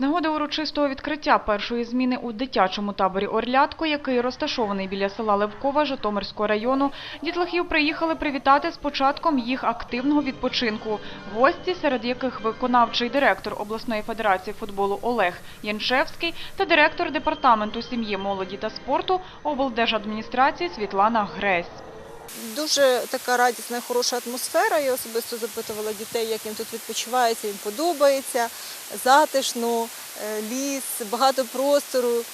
З нагоди урочистого відкриття першої зміни у дитячому таборі «Орлятко», який розташований біля села Левкова Житомирського району, дітлахів приїхали привітати з початком їх активного відпочинку. Гості, серед яких виконавчий директор обласної федерації футболу Олег Яншевський та директор департаменту сім'ї, молоді та спорту облдержадміністрації Світлана Гресь. Дуже така радісна, хороша атмосфера. Я особисто запитувала дітей, як їм тут відпочивається, їм подобається, затишно, е, ліс, багато простору.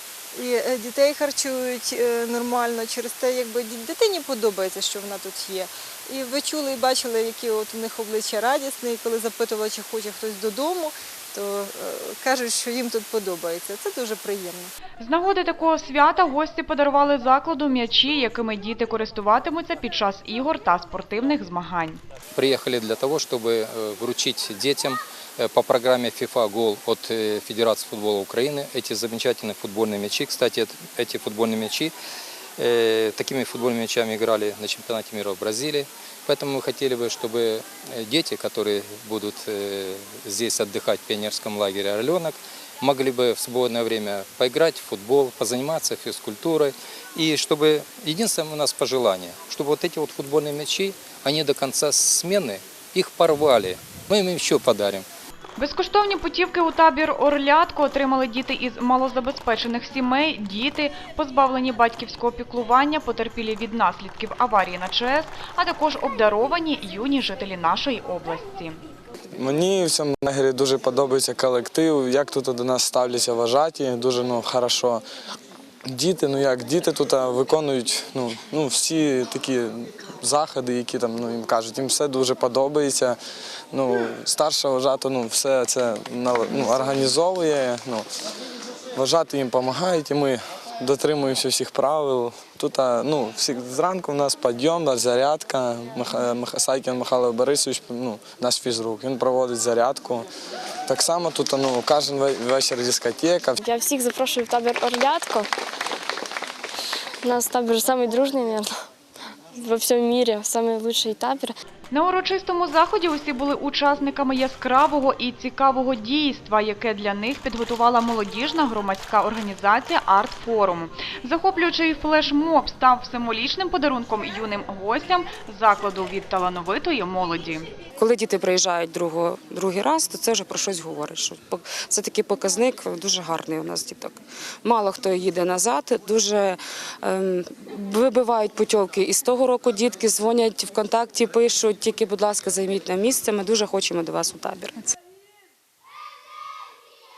І е, дітей харчують е, нормально через те, якби дитині подобається, що вона тут є. І ви чули і бачили, які от у них обличчя радісні, і коли запитували, чи хоче хтось додому, то е, кажуть, що їм тут подобається. Це дуже приємно. З нагоди такого свята гості подарували закладу м'ячі, якими діти користуватимуться під час ігор та спортивних змагань. Приехали для того, чтобы э, вручить детям э, по программе FIFA Гол от э, Федерации футбола Украины эти замечательные футбольные мячи. Кстати, эт- эти футбольные мячи, э, такими футбольными мячами играли на чемпионате мира в Бразилии. Поэтому мы хотели бы, чтобы э, дети, которые будут э, здесь отдыхать в пионерском лагере «Орленок», могли бы в свободное время поиграть в футбол, позаниматься физкультурой. И чтобы, единственное у нас пожелание, чтобы вот эти вот футбольные мячи, они до конца смены их порвали. Мы им еще подарим. Безкоштовні путівки у табір «Орлятко» отримали діти із малозабезпечених сімей, діти, позбавлені батьківського піклування, потерпілі від наслідків аварії на ЧАЕС, а також обдаровані юні жителі нашої області. Мені в цьому лагері дуже подобається колектив, як тут до нас ставляться вважаті, дуже ну, хорошо. Діти, ну як, діти тут виконують ну, ну, всі такі заходи, які там ну, їм кажуть, їм все дуже подобається. Ну, старша вважата ну, все це ну, організовує. Ну, вважати їм допомагають, і ми дотримуємося всіх правил. Тут ну, всі, зранку у нас підйом, зарядка. Сайкін Михайло Борисович, ну, наш фізрук, він проводить зарядку. Так само тут ну, кожен вечір дискотека. Я всіх запрошую в табір Орлятко. У нас табір найдружніший, мабуть, во всьому мірі, найкращий табір. На урочистому заході усі були учасниками яскравого і цікавого дійства, яке для них підготувала молодіжна громадська організація «Арт-форум». Захоплюючий флешмоб став символічним подарунком юним гостям закладу від талановитої молоді. Коли діти приїжджають другого, другий раз, то це вже про щось говорить. Що це такий показник дуже гарний у нас діток. Мало хто їде назад, дуже ем, вибивають путівки. І з того року дітки дзвонять ВКонтакті, пишуть, тільки, будь ласка, займіть на місце. Ми дуже хочемо до вас у табір.